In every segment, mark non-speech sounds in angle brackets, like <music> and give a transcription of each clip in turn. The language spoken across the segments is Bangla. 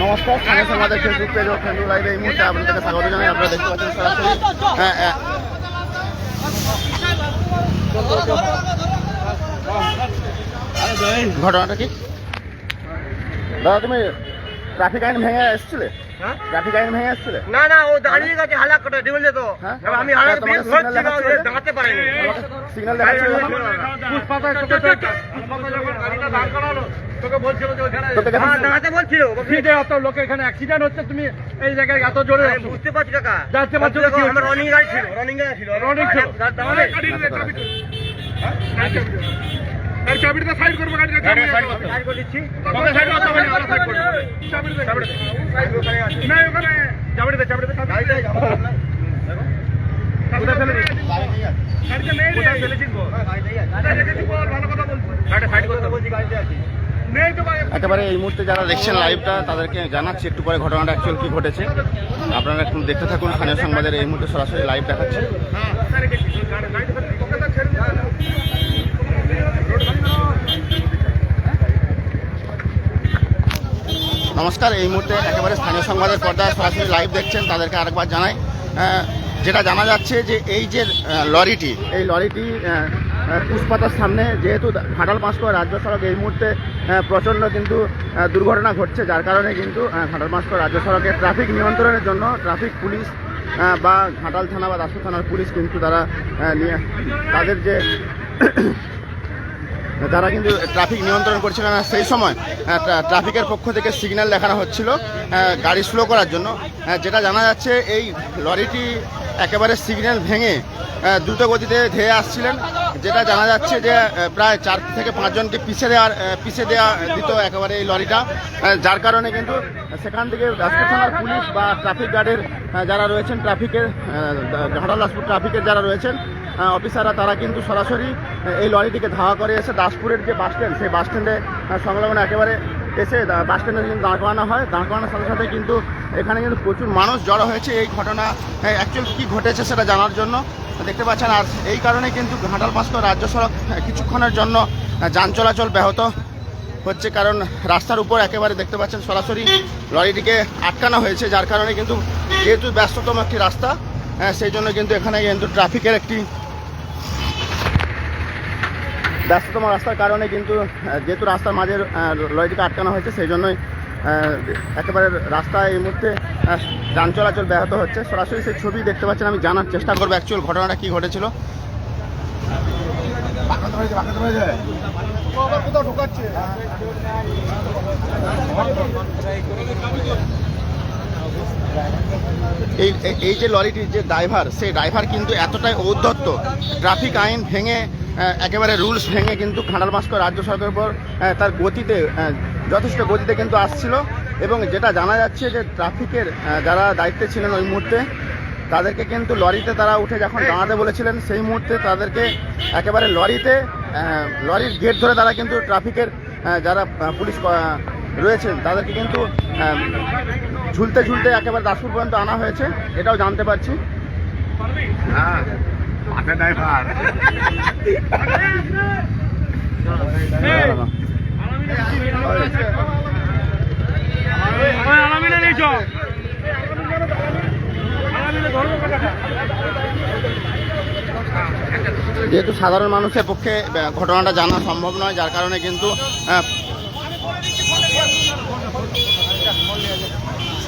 নমস্কার স্থানীয় আমাদের ফেসবুক পেজ ও ফেসবুক লাইভে। এই মুহূর্তে আপনাদেরকে স্বাগত জানাই। আপনারা দেখতে পাচ্ছেন সরাসরি হ্যাঁ হ্যাঁ। ঘটনাটা কি? দাদা তুমি ট্রাফিক আইন ভেঙে এসেছিলে? হ্যাঁ? ট্রাফিক আইন ভেঙে এসেছিলে? না না ও দাঁড়িয়ে গেছে হালাক করে ডিবলে তো হ্যাঁ? আমি হালাক দিয়ে ধরছি না, দেখাচ্ছিল? ও দাঁড়াতে পারেনি। সিগন্যাল দেখাচ্ছিল পুষ্পাতা তোকে তো পুষ্পাতা যখন গাড়িটা দাঁড় করালো তোকে বলছিল যে ওখানে হ্যাঁ দাঁড়াতে বলছিল। ফিটে অত লোকে এখানে অ্যাক্সিডেন্ট হচ্ছে তুমি এই জায়গায় এত জোরে বুঝতে পারছি জানতে কি আমার রনিং গাড়ি ছিল রনিং গাড়ি ছিল। Running ছিল? দাঁড়াবে চাবিটা। সাইড করব গাড়িটা সাইড করতে সাইড করে দিচ্ছি। তোকে সাইড করতে হবে না সাইড করব চাবিটা চাবিটা দে সাইড ওখানে আছে না ওখানে। চাবিটা চাবিটা দে যাব কোথায় ফেলে দিই গাড়িতে নেই কোথায় ফেলেছিস গো গাড়িতেই আছে কোথায় রেখেছি বল ভালো কথা বলছি। গাড়িটা সাইড করতে বলছি গাড়িতে আছে নেই তো ভাই একেবারে এই মুহূর্তে যারা দেখছেন লাইভটা তাদেরকে জানাচ্ছি একটু পরে ঘটনাটা অ্যাকচুয়াল কি ঘটেছে। আপনারা একটু দেখতে থাকুন, স্থানীয় সংবাদের এই মুহূর্তে সরাসরি লাইভ দেখাচ্ছে। নমস্কার, এই মুহূর্তে একেবারে স্থানীয় সংবাদের পর্দায় সরাসরি লাইভ দেখছেন, তাদেরকে আরেকবার জানাই। যেটা জানা যাচ্ছে যে এই যে লরিটি, এই লরিটি পুষ্পাতার সামনে, যেহেতু ঘাটাল পাঁচকো রাজ্য সড়ক এই মুহূর্তে প্রচণ্ড কিন্তু দুর্ঘটনা ঘটছে, যার কারণে কিন্তু ঘাটাল পাঁচকো রাজ্য সড়কে ট্রাফিক নিয়ন্ত্রণের জন্য ট্রাফিক পুলিশ বা ঘাটাল থানা বা দাসপুর থানার পুলিশ কিন্তু তারা নিয়ে, তাদের যে, <coughs> তারা কিন্তু ট্রাফিক নিয়ন্ত্রণ করছিল না সেই সময় ট্রাফিকের পক্ষ থেকে সিগন্যাল দেখানো হচ্ছিল গাড়ি স্লো করার জন্য যেটা জানা যাচ্ছে এই লরিটি একেবারে সিগন্যাল ভেঙে দ্রুত গতিতে ধেয়ে আসছিলেন। যেটা জানা যাচ্ছে যে প্রায় চার থেকে পাঁচজনকে পিছিয়ে দেওয়ার পিছিয়ে দেওয়া দিত একেবারে এই লরিটা। যার কারণে কিন্তু সেখান থেকে রাজপুর থানার পুলিশ বা ট্রাফিক গার্ডের যারা রয়েছেন, ট্রাফিকের ঘাটাল দাসপুর ট্রাফিকের যারা রয়েছেন অফিসাররা, তারা কিন্তু সরাসরি এই লরিটিকে ধাওয়া করে এসে দাসপুরের যে বাস স্ট্যান্ড সেই বাস স্ট্যান্ডে সংলগ্ন একেবারে এসে বাস স্ট্যান্ডে কিন্তু দাঁড় করানো হয়। দাঁড় করানোর সাথে সাথে কিন্তু এখানে কিন্তু প্রচুর মানুষ জড়ো হয়েছে এই ঘটনা। অ্যাকচুয়াল কী ঘটেছে সেটা জানার জন্য। দেখতে পাচ্ছেন আর এই কারণে কিন্তু ঘাটাল পাঁচটো রাজ্য সড়ক কিছুক্ষণের জন্য যান চলাচল ব্যাহত হচ্ছে। কারণ রাস্তার উপর একেবারে দেখতে পাচ্ছেন সরাসরি লরিটিকে আটকানো হয়েছে যার কারণে কিন্তু যেহেতু ব্যস্ততম একটি রাস্তা আহ, সেই জন্য কিন্তু এখানে কিন্তু ট্রাফিকের একটি ব্যস্ততম রাস্তার কারণে কিন্তু যেহেতু রাস্তার মাঝে লরিটিকে আটকানো হয়েছে, সেই জন্যই একেবারে রাস্তায় এই মুহূর্তে যান চলাচল ব্যাহত হচ্ছে। সরাসরি সেই ছবি দেখতে পাচ্ছেন, আমি জানার চেষ্টা করব অ্যাকচুয়াল ঘটনাটা কী ঘটেছিল। এই- এই যে লরিটির যে ড্রাইভার, সেই ড্রাইভার কিন্তু এতটাই ঔদ্ধত্য। ট্রাফিক আইন ভেঙে একেবারে রুলস ভেঙে কিন্তু খাঁড়াল মাস্ক রাজ্য সরকারের উপর তার গতিতে যথেষ্ট গতিতে কিন্তু আসছিল এবং যেটা জানা যাচ্ছে যে ট্রাফিকের যারা দায়িত্বে ছিলেন ওই মুহূর্তে, তাদেরকে কিন্তু লরিতে তারা উঠে যখন দাঁড়াতে বলেছিলেন, সেই মুহূর্তে তাদেরকে একেবারে লরিতে লরির গেট ধরে তারা কিন্তু ট্রাফিকের যারা পুলিশ রয়েছেন, তাদেরকে কিন্তু ঝুলতে ঝুলতে একেবারে দাসপুর পর্যন্ত আনা হয়েছে এটাও জানতে পারছি। হ্যাঁ ড্রাইভার যেহেতু সাধারণ মানুষের পক্ষে ঘটনাটা জানা সম্ভব নয় যার কারণে কিন্তু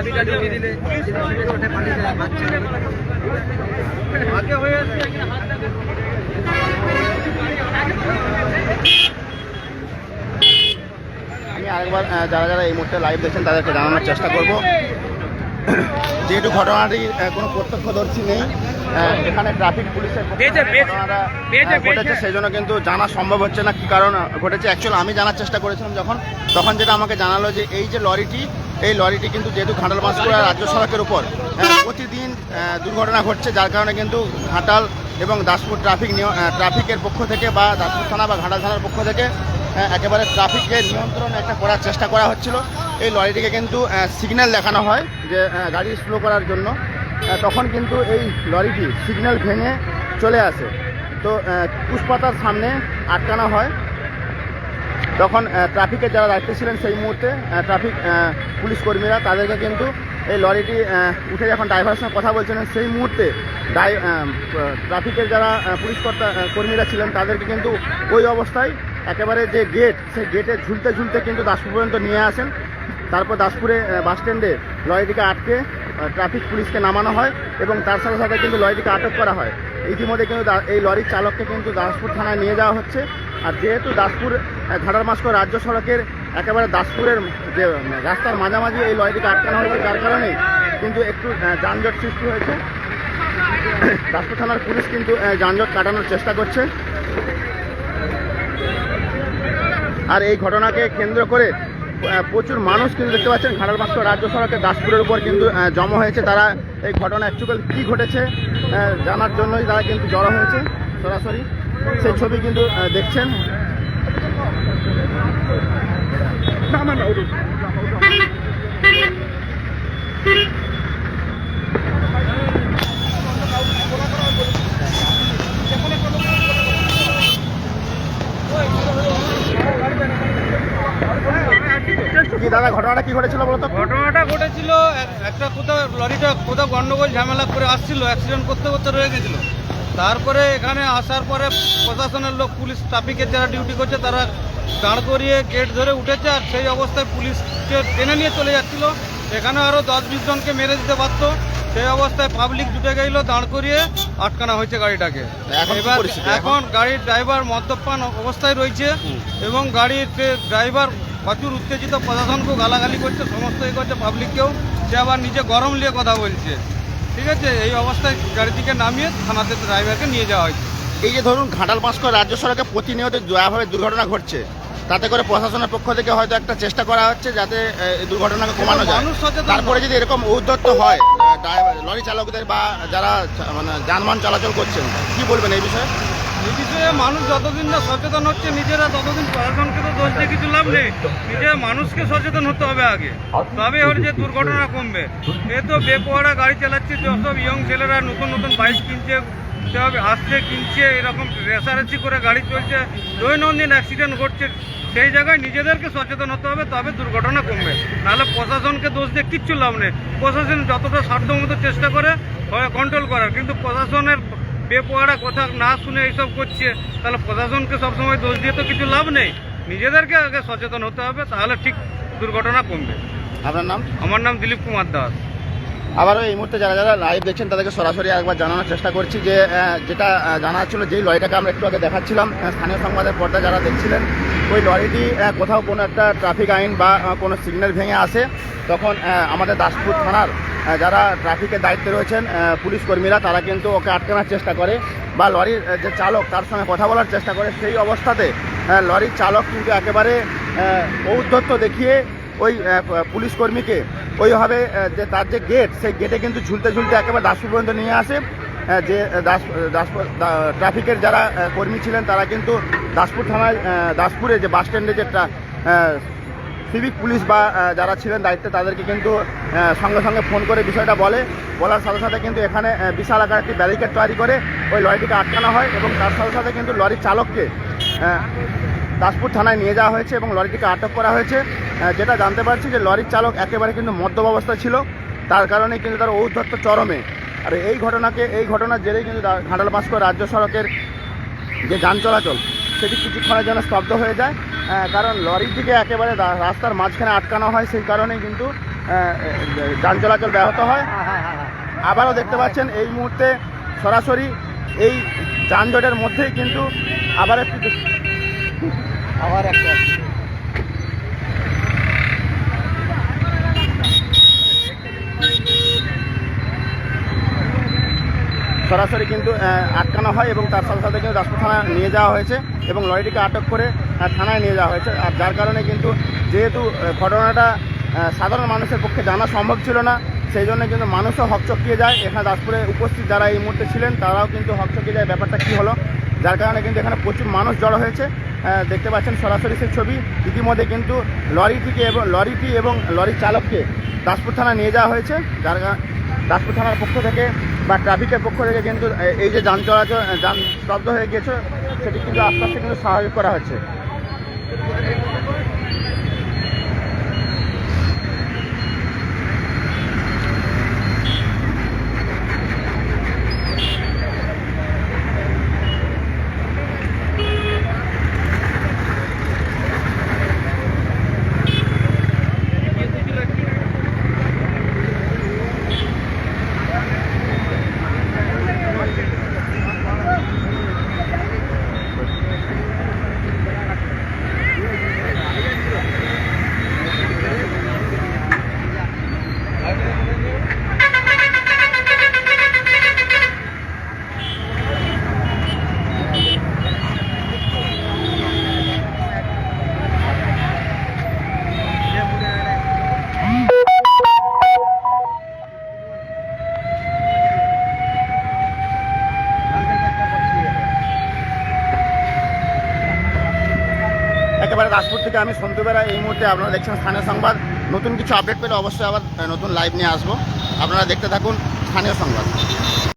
চাবিটা দিলে বাচ্চা। আগে হয়ে আসছে। আমি আরেকবার যারা যারা এই মুহূর্তে লাইভ দেখছেন, তাদেরকে জানানোর চেষ্টা করব। যেহেতু ঘটনাটি কোনো প্রত্যক্ষদর্শী নেই এখানে ট্রাফিক পুলিশের ঘটেছে সেই জন্য কিন্তু জানা সম্ভব হচ্ছে না কি কারণ ঘটেছে। অ্যাকচুয়ালি আমি জানার চেষ্টা করেছিলাম যখন তখন যেটা আমাকে জানালো যে এই যে লরিটি এই লরিটি কিন্তু যেহেতু ঘাটাল বাঁশকুড়া রাজ্য সড়কের উপর প্রতিদিন দুর্ঘটনা ঘটছে যার কারণে কিন্তু ঘাটাল এবং দাসপুর ট্রাফিক ট্রাফিকের পক্ষ থেকে বা দাসপুর থানা বা ঘাটাল থানার পক্ষ থেকে একেবারে ট্রাফিককে নিয়ন্ত্রণ একটা করার চেষ্টা করা হচ্ছিল। এই লরিটিকে কিন্তু সিগন্যাল দেখানো হয় যে গাড়ি স্লো করার জন্য। তখন কিন্তু এই লরিটি সিগন্যাল ভেঙে চলে আসে। তো পুষ্পাতার সামনে আটকানো হয়। তখন ট্রাফিকের যারা দায়িত্বে ছিলেন সেই মুহূর্তে ট্রাফিক পুলিশ কর্মীরা তাদেরকে কিন্তু এই লরিটি উঠে যখন ড্রাইভারের সঙ্গে কথা বলছিলেন, সেই মুহূর্তে ট্রাফিকের যারা পুলিশ কর্তা কর্মীরা ছিলেন, তাদেরকে কিন্তু ওই অবস্থায় একেবারে যে গেট সেই গেটে ঝুলতে ঝুলতে কিন্তু দাসপুর পর্যন্ত নিয়ে আসেন। তারপর দাসপুরে বাস স্ট্যান্ডে লরিটিকে আটকে ট্রাফিক পুলিশকে নামানো হয় এবং তার সাথে সাথে কিন্তু লরিটিকে আটক করা হয়। ইতিমধ্যে কিন্তু এই লরির চালককে কিন্তু দাসপুর থানায় নিয়ে যাওয়া হচ্ছে। আর যেহেতু দাসপুর ঘাটার মাস্ক রাজ্য সড়কের একেবারে দাসপুরের যে রাস্তার মাঝামাঝি এই লরিটিকে আটকানো হয়েছে, যার কারণে কিন্তু একটু যানজট সৃষ্টি হয়েছে। দাসপুর থানার পুলিশ কিন্তু যানজট কাটানোর চেষ্টা করছে। আর এই ঘটনাকে কেন্দ্র করে প্রচুর মানুষ কিন্তু দেখতে পাচ্ছেন, ঘাটাল মাস্ক রাজ্য সড়কের দাসপুরের উপর কিন্তু জমা হয়েছে। তারা এই ঘটনা অ্যাকচুয়াল কি ঘটেছে জানার জন্যই তারা কিন্তু জড়ো হয়েছে সরাসরি। সেই ছবি কিন্তু দেখছেন। না দাদা ঘটনাটা কি ঘটেছিল বলতো? ঘটনাটা ঘটেছিল একটা কোথাও লরিটা কোথাও গন্ডগোল ঝামেলা করে আসছিল অ্যাক্সিডেন্ট করতে করতে রয়ে গেছিল। তারপরে এখানে আসার পরে প্রশাসনের লোক পুলিশ ট্রাফিকের যারা ডিউটি করছে তারা দাঁড় করিয়ে গেট ধরে উঠেছে আর সেই অবস্থায় পুলিশকে টেনে নিয়ে চলে যাচ্ছিল। এখানে আরও দশ বিশ জনকে মেরে দিতে পারতো। সেই অবস্থায় পাবলিক জুটে গেল দাঁড় করিয়ে আটকানো হয়েছে গাড়িটাকে। এবার? এখন? গাড়ির ড্রাইভার মদ্যপান অবস্থায় রয়েছে এবং গাড়ির ড্রাইভার প্রচুর উত্তেজিত প্রশাসনকেও গালাগালি করছে সমস্ত এ করছে পাবলিককেও সে আবার নিজে গরম নিয়ে কথা বলছে। ঠিক আছে? এই অবস্থায় গাড়িটিকে নামিয়ে থানাতে ড্রাইভারকে নিয়ে যাওয়া হয়েছে। এই যে ধরুন ঘাটাল করে রাজ্য সড়কে প্রতিনিয়ত দয়াভাবে দুর্ঘটনা ঘটছে তাতে করে প্রশাসনের পক্ষ থেকে হয়তো একটা চেষ্টা করা হচ্ছে যাতে এই দুর্ঘটনাকে কমানো যায়। তারপরে যদি এরকম ঔদ্ধত্য হয় ড্রাইভার লরি চালকদের বা যারা মানে যানবাহন চলাচল করছেন কি বলবেন এই বিষয়ে? মানুষ যতদিন না সচেতন হচ্ছে, নিজেরা ততদিন প্রশাসনকে তো দোষ দিয়ে কিছু লাভ নেই। নিজের মানুষকে সচেতন হতে হবে আগে। তবে ওর যে দুর্ঘটনা কমবে এ তো বেপোয়ারা গাড়ি চালাচ্ছে যেসব ইয়ং ছেলেরা নতুন নতুন বাইক কিনছে আসছে, কিনছে, এরকম রেসারেসি করে গাড়ি চলছে, দৈনন্দিন অ্যাক্সিডেন্ট ঘটছে, সেই জায়গায় নিজেদেরকে সচেতন হতে হবে, তবে দুর্ঘটনা কমবে। নাহলে প্রশাসনকে দোষ দিয়ে কিচ্ছু লাভ নেই। প্রশাসন যতটা সাধ্যমতো চেষ্টা করে কন্ট্রোল করার। কিন্তু প্রশাসনের বেপোয়ারা কথা না শুনে এইসব করছে তাহলে প্রশাসনকে সবসময় দোষ দিয়ে তো কিছু লাভ নেই। নিজেদেরকে আগে সচেতন হতে হবে তাহলে ঠিক দুর্ঘটনা কমবে। আপনার নাম? আমার নাম দিলীপ কুমার দাস। আবারও এই মুহূর্তে যারা যারা লাইভ দেখছেন, তাদেরকে সরাসরি একবার জানানোর চেষ্টা করছি যে যেটা জানা যাচ্ছিল যেই লরিটাকে আমরা একটু আগে দেখাচ্ছিলাম স্থানীয় সংবাদের পর্দা যারা দেখছিলেন, ওই লরিটি কোথাও কোনো একটা ট্রাফিক আইন বা কোনো সিগন্যাল ভেঙে আসে, তখন আমাদের দাসপুর থানার যারা ট্রাফিকের দায়িত্বে রয়েছেন পুলিশ কর্মীরা, তারা কিন্তু ওকে আটকানোর চেষ্টা করে বা লরির যে চালক, তার সঙ্গে কথা বলার চেষ্টা করে। সেই অবস্থাতে লরির চালক কিন্তু একেবারে ঔদ্ধত্য দেখিয়ে ওই পুলিশ কর্মীকে ওইভাবে যে তার যে গেট সেই গেটে কিন্তু ঝুলতে ঝুলতে একেবারে দাসপুর পর্যন্ত নিয়ে আসে। যে দাস দাসপুর ট্রাফিকের যারা কর্মী ছিলেন, তারা কিন্তু দাসপুর থানায় দাসপুরে যে বাস স্ট্যান্ডে যে সিভিক পুলিশ বা যারা ছিলেন দায়িত্বে, তাদেরকে কিন্তু সঙ্গে সঙ্গে ফোন করে বিষয়টা বলে। বলার সাথে সাথে কিন্তু এখানে বিশাল আকার একটি ব্যারিকেড তৈরি করে ওই লরিটিকে আটকানো হয় এবং তার সাথে সাথে কিন্তু লরির চালককে দাসপুর থানায় নিয়ে যাওয়া হয়েছে এবং লরিটিকে আটক করা হয়েছে। যেটা জানতে পারছি যে লরির চালক একেবারে কিন্তু মদ্যপ অবস্থায় ছিল। তার কারণে কিন্তু তার ঔদ্ধত্য চরমে। আর এই ঘটনাকে, এই ঘটনার জেরেই কিন্তু ঘাটাল বাস্ক রাজ্য সড়কের যে যান চলাচল, সেটি কিছুক্ষণের জন্য স্তব্ধ হয়ে যায়। কারণ লরির দিকে একেবারে রাস্তার মাঝখানে আটকানো হয়, সেই কারণেই কিন্তু যান চলাচল ব্যাহত হয়। আবারও দেখতে পাচ্ছেন এই মুহূর্তে সরাসরি এই যানজটের মধ্যেই কিন্তু আবার একটু আবার একটা সরাসরি কিন্তু আটকানো হয় এবং তার সাথে সাথে কিন্তু রাজপুর থানা নিয়ে যাওয়া হয়েছে এবং লরিটিকে আটক করে থানায় নিয়ে যাওয়া হয়েছে। আর যার কারণে কিন্তু যেহেতু ঘটনাটা সাধারণ মানুষের পক্ষে জানা সম্ভব ছিল না, সেই জন্য কিন্তু মানুষও হকচকিয়ে যায়। এখানে দাসপুরে উপস্থিত যারা এই মুহূর্তে ছিলেন, তারাও কিন্তু হকচকিয়ে যায় ব্যাপারটা কী হলো, যার কারণে কিন্তু এখানে প্রচুর মানুষ জড়ো হয়েছে। দেখতে পাচ্ছেন সরাসরি সেই ছবি। ইতিমধ্যে কিন্তু লরিটিকে এবং লরিটি এবং লরির চালককে দাসপুর থানা নিয়ে যাওয়া হয়েছে। যার দাসপুর থানার পক্ষ থেকে বা ট্রাফিকের পক্ষ থেকে কিন্তু এই যে যান চলাচল যান স্তব্ধ হয়ে গিয়েছে, সেটি কিন্তু আস্তে আস্তে কিন্তু স্বাভাবিক করা হচ্ছে একেবারে দাসপুর থেকে আমি সন্ধ্যেবেলা এই মুহূর্তে আপনারা দেখছেন স্থানীয় সংবাদ। নতুন কিছু আপডেট পেলে অবশ্যই আবার নতুন লাইভ নিয়ে আসব। আপনারা দেখতে থাকুন স্থানীয় সংবাদ।